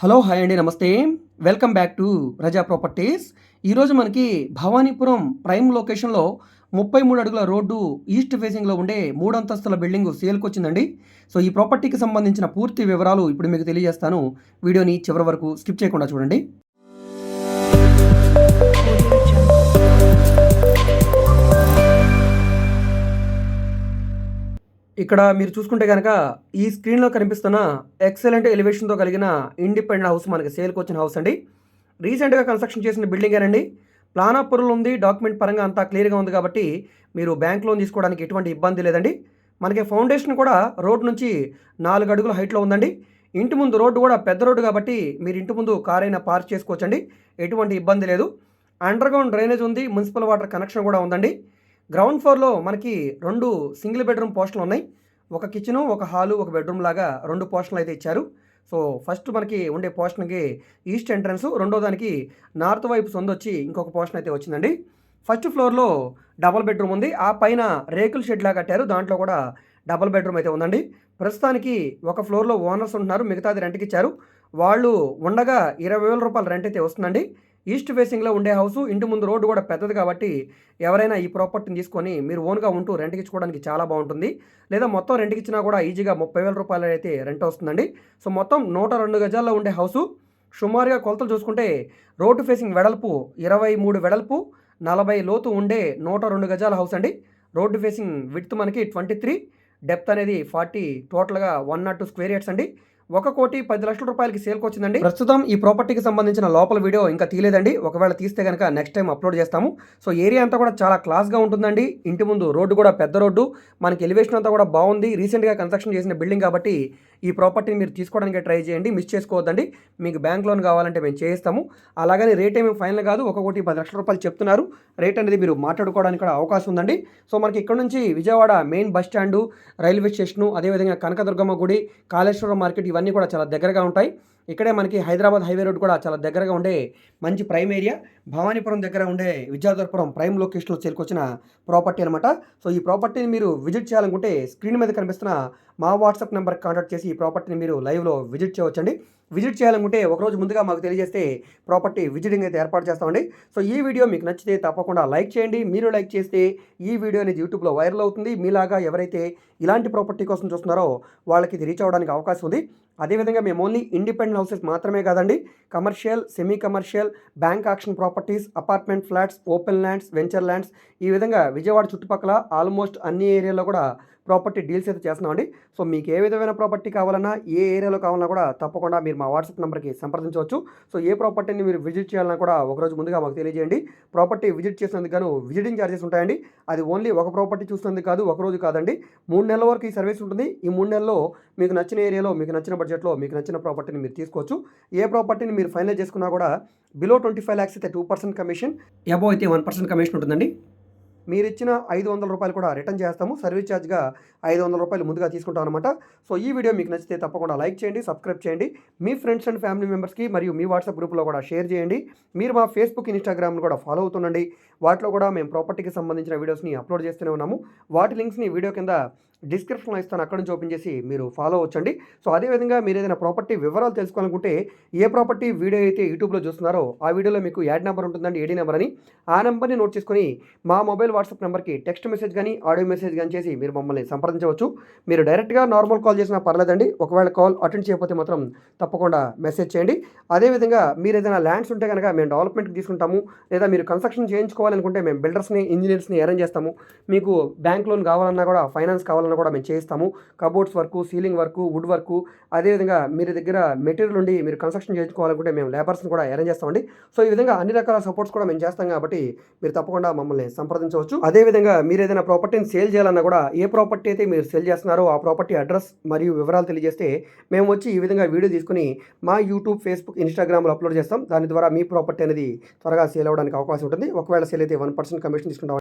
Hello hi అండి నమస్తే. Welcome back to Raza properties. ఈరోజు మనకి భవానీపురం ప్రైమ్ లొకేషన్లో ముప్పై మూడు అడుగుల రోడ్డు ఈస్ట్ ఫేసింగ్లో ఉండే మూడు అంతస్తుల బిల్డింగ్ సేల్కి వచ్చిందండి. సో ఈ ప్రాపర్టీకి సంబంధించిన పూర్తి వివరాలు ఇప్పుడు మీకు తెలియజేస్తాను. వీడియోని చివరి వరకు స్కిప్ చేయకుండా చూడండి. ఇక్కడ మీరు చూసుకుంటే కనుక ఈ స్క్రీన్లో కనిపిస్తున్న ఎక్సలెంట్ ఎలివేషన్తో కలిగిన ఇండిపెండెంట్ హౌస్ మనకి సేల్కి వచ్చిన హౌస్ అండి. రీసెంట్గా కన్స్ట్రక్షన్ చేసిన బిల్డింగేనండి ప్లాన్ పొరలు ఉంది డాక్యుమెంట్ పరంగా అంతా క్లియర్గా ఉంది కాబట్టి మీరు బ్యాంక్ లోన్ తీసుకోవడానికి ఎటువంటి ఇబ్బంది లేదండి. మనకి ఫౌండేషన్ కూడా రోడ్ నుంచి నాలుగు అడుగుల హైట్లో ఉందండి. ఇంటి ముందు రోడ్డు కూడా పెద్ద రోడ్డు కాబట్టి మీరు ఇంటి ముందు కార్ అయినా పార్క్ చేసుకోవచ్చండి. ఎటువంటి ఇబ్బంది లేదు. అండర్గ్రౌండ్ డ్రైనేజ్ ఉంది మున్సిపల్ వాటర్ కనెక్షన్ కూడా ఉందండి. గ్రౌండ్ ఫ్లోర్లో మనకి రెండు సింగిల్ బెడ్రూమ్ పోస్టులు ఉన్నాయి. ఒక కిచెను ఒక హాలు ఒక బెడ్రూమ్ లాగా రెండు పోస్టులు అయితే ఇచ్చారు. సో ఫస్ట్ మనకి ఉండే పోర్షన్కి ఈస్ట్ ఎంట్రన్స్ రెండో దానికి నార్త్ వైపు సొందొచ్చి ఇంకొక పోర్షన్ అయితే వచ్చిందండి. ఫస్ట్ ఫ్లోర్లో డబల్ బెడ్రూమ్ ఉంది. ఆ పైన రేకుల షెడ్ లాగా కట్టారు. దాంట్లో కూడా డబల్ బెడ్రూమ్ అయితే ఉందండి. ప్రస్తుతానికి ఒక ఫ్లోర్లో ఓనర్స్ ఉంటున్నారు. మిగతాది రెంట్కి ఇచ్చారు. వాళ్ళు ఉండగా ఇరవై వేల రూపాయలు రెంట్ అయితే వస్తుందండి. ఈస్ట్ ఫేసింగ్లో ఉండే హౌస్ ఇంటి ముందు రోడ్డు కూడా పెద్దది కాబట్టి ఎవరైనా ఈ ప్రాపర్టీని తీసుకొని మీరు ఓన్గా ఉంటూ రెంట్కి ఇచ్చుకోవడానికి చాలా బాగుంటుంది. లేదా మొత్తం రెంట్కి ఇచ్చినా కూడా ఈజీగా ముప్పై వేల రూపాయలు అయితే రెంట్ వస్తుందండి. సో మొత్తం నూట రెండు గజాల్లో ఉండే హౌసు సుమారుగా కొలతలు చూసుకుంటే రోడ్డు ఫేసింగ్ వెడల్పు ఇరవై మూడు వెడల్పు నలభై లోతు ఉండే నూట రెండు గజాల హౌస్ అండి. రోడ్డు ఫేసింగ్ విడ్త్ మనకి ట్వంటీ త్రీ డెప్త్ అనేది ఫార్టీ టోటల్గా one naught two square yards అండి. ఒక కోటి పది లక్షల రూపాయలకి సేల్కి వచ్చిందండి. ప్రస్తుతం ఈ ప్రాపర్టీకి సంబంధించిన లోపల వీడియో ఇంకా తీయలేదండి. ఒకవేళ తీస్తే కనుక నెక్స్ట్ టైం అప్లోడ్ చేస్తాము. సో ఏరియా అంతా కూడా చాలా క్లాస్గా ఉంటుందండి. ఇంటి ముందు రోడ్డు కూడా పెద్ద రోడ్డు. మనకి ఎలివేషన్ అంతా కూడా బాగుంది. రీసెంట్గా కన్స్ట్రక్షన్ చేసిన బిల్డింగ్ కాబట్టి ఈ ప్రాపర్టీని మీరు తీసుకోవడానికి ట్రై చేయండి మిస్ చేసుకోవద్దండి. మీకు బ్యాంక్ లోన్ కావాలంటే మేము చేయిస్తాము. అలాగని రేట్ ఏమి ఫైనల్ కాదు ఒక కోటి పది లక్షల రూపాయలు చెప్తున్నారు. రేట్ అనేది మీరు మాట్లాడుకోవడానికి కూడా అవకాశం ఉందండి. సో మనకి ఇక్కడ నుంచి Vijayawada main bus stand railway station అదేవిధంగా కనకదుర్గమ్మ గుడి కాళేశ్వరం మార్కెట్ ఇవన్నీ కూడా చాలా దగ్గరగా ఉంటాయి. ఇక్కడే మనకి హైదరాబాద్ హైవే రోడ్ కూడా చాలా దగ్గరగా ఉండే మంచి ప్రైమ్ ఏరియా. భవానీపురం దగ్గర ఉండే విద్యాధరపురం ప్రైమ్ లొకేషన్లో చేరుకొచ్చిన ప్రాపర్టీ అనమాట సో ఈ ప్రాపర్టీని మీరు విజిట్ చేయాలనుకుంటే స్క్రీన్ మీద కనిపిస్తున్న మా వాట్సాప్ నెంబర్కి కాంటాక్ట్ చేసి ఈ ప్రాపర్టీని మీరు లైవ్లో విజిట్ చేయవచ్చండి. విజిట్ చేయాలనుకుంటే ఒకరోజు ముందుగా మాకు తెలియజేస్తే ప్రాపర్టీ విజిటింగ్ అయితే ఏర్పాటు చేస్తామండి. సో ఈ వీడియో మీకు నచ్చితే తప్పకుండా లైక్ చేయండి. మీరు లైక్ చేస్తే ఈ వీడియో అనేది యూట్యూబ్లో వైరల్ అవుతుంది. మీలాగా ఎవరైతే ఇలాంటి ప్రాపర్టీ కోసం చూస్తున్నారో వాళ్ళకి ఇది రీచ్ అవ్వడానికి అవకాశం ఉంది. అదేవిధంగా మేము ఓన్లీ ఇండిపెండెంట్ హౌసెస్ మాత్రమే కాదండి commercial semi commercial bank auction properties apartment flats open lands venture lands ఈ విధంగా విజయవాడ చుట్టుపక్కల ఆల్మోస్ట్ అన్ని ఏరియాలో కూడా ప్రాపర్టీ డీల్స్ అయితే చేస్తున్నామండి. సో మీకు ఏ విధమైన ప్రాపర్టీ కావాలన్నా ఏ ఏరియాలో కావాలన్నా కూడా తప్పకుండా మీరు మా వాట్సాప్ నెంబర్కి సంప్రదించవచ్చు. సో ఏ ప్రాపర్టీని మీరు విజిట్ చేయాలన్నా కూడా ఒకరోజు ముందుగా మాకు తెలియజేయండి. ప్రాపర్టీ విజిట్ చేసినందుకు గాను విజిటింగ్ ఛార్జెస్ ఉంటాయండి. అది ఓన్లీ ఒక ప్రాపర్టీ చూసినందుకు కాదు ఒక రోజు కాదండి. మూడు నెలల వరకు ఈ సర్వీస్ ఉంటుంది. ఈ మూడు నెలల్లో మీకు నచ్చిన ఏరియాలో మీకు నచ్చిన బడ్జెట్లో మీకు నచ్చిన ప్రాపర్టీని మీరు తీసుకోవచ్చు. ఏ ప్రాపర్టీని మీరు ఫైనల్ చేసుకున్నా కూడా బిలో ట్వంటీ ఫైవ్ ల్యాక్స్ అయితే టూ పర్సెంట్ కమిషన్ అబౌవ్ అయితే వన్ పర్సెంట్ కమిషన్ ఉంటుందండి. మీరు ఇచ్చిన ఐదు వందల రూపాయలు కూడా రిటర్న్ చేస్తాము. సర్వీస్ ఛార్జ్గా ఐదు వందల రూపాయలు ముందుగా తీసుకుంటాం అనమాట సో ఈ వీడియో మీకు నచ్చితే తప్పకుండా లైక్ చేయండి సబ్స్క్రైబ్ చేయండి. మీ ఫ్రెండ్స్ అండ్ ఫ్యామిలీ మెంబర్స్కి మరియు మీ వాట్సాప్ గ్రూప్లో కూడా షేర్ చేయండి. మీరు మా ఫేస్బుక్ ఇన్స్టాగ్రామ్ను కూడా ఫాలో అవుతుండండి. వాటిలో కూడా మేము ప్రాపర్టీకి సంబంధించిన వీడియోస్ని అప్లోడ్ చేస్తూనే ఉన్నాము. వాటి లింక్స్ని వీడియో కింద డిస్క్రిప్షన్లో ఇస్తాను. అక్కడ నుంచి ఓపెన్ చేసి మీరు ఫాలో అవ్వచ్చండి. సో అదేవిధంగా మీరు ఏదైనా ప్రాపర్టీ వివరాలు తెలుసుకోవాలనుకుంటే ఏ ప్రాపర్టీ వీడియో అయితే యూట్యూబ్లో చూస్తున్నారో ఆ వీడియోలో మీకు యాడ్ నెంబర్ ఉంటుందండి ఏడీ నెంబర్ అని. ఆ నెంబర్ని నోట్ చేసుకొని మా మొబైల్ వాట్సాప్ నెంబర్కి టెక్స్ట్ మెసేజ్ కానీ ఆడియో మెసేజ్ కానీ చేసి మీరు మమ్మల్ని సంప్రదించవచ్చు. మీరు డైరెక్ట్గా నార్మల్ కాల్ చేసినా పర్లేదండి. ఒకవేళ కాల్ అటెండ్ చేయకపోతే మాత్రం తప్పకుండా మెసేజ్ చేయండి. అదేవిధంగా మీరు ఏదైనా ల్యాండ్స్ ఉంటే కనుక మేము డెవలప్మెంట్కి తీసుకుంటాము. లేదా మీరు కన్స్ట్రక్షన్ చేయించుకోవాలనుకుంటే మేము బిల్డర్స్ని ఇంజనీర్స్ని అరేంజ్ చేస్తాము. మీకు బ్యాంక్ లోన్ కావాలన్నా కూడా ఫైనాన్స్ కావాలన్నా కూడా మేము చేయిస్తాము. Cupboards work ceiling work wood work అదేవిధంగా మీరు దగ్గర మెటీరియల్ ఉండి మీరు కన్స్ట్రక్షన్ చేయించుకోవాలనుకుంటే మేము లేబర్స్ని కూడా అరేంజ్ చేస్తామండి. సో ఈ విధంగా అన్ని రకాల సపోర్ట్స్ కూడా మేము చేస్తాం కాబట్టి మీరు తప్పకుండా మమ్మల్ని సంప్రదించవచ్చు. అదేవిధంగా మీరు ఏదైనా ప్రాపర్టీని సేల్ చేయాలన్నా కూడా ఏ ప్రాపర్టీ అయితే మీరు సేల్ చేస్తున్నారో ఆ ప్రాపర్టీ అడ్రస్ మరియు వివరాలు తెలియజేస్తే మేము వచ్చి ఈ విధంగా వీడియో తీసుకుని మా యూట్యూబ్ ఫేస్బుక్ ఇన్స్టాగ్రామ్లో అప్లోడ్ చేస్తాం. దాని ద్వారా మీ ప్రాపర్టీ అనేది త్వరగా సేల్ అవ్వడానికి అవకాశం ఉంటుంది. ఒకవేళ సేల్ అయితే వన్ పర్సెంట్ కమిషన్ తీసుకుంటాం.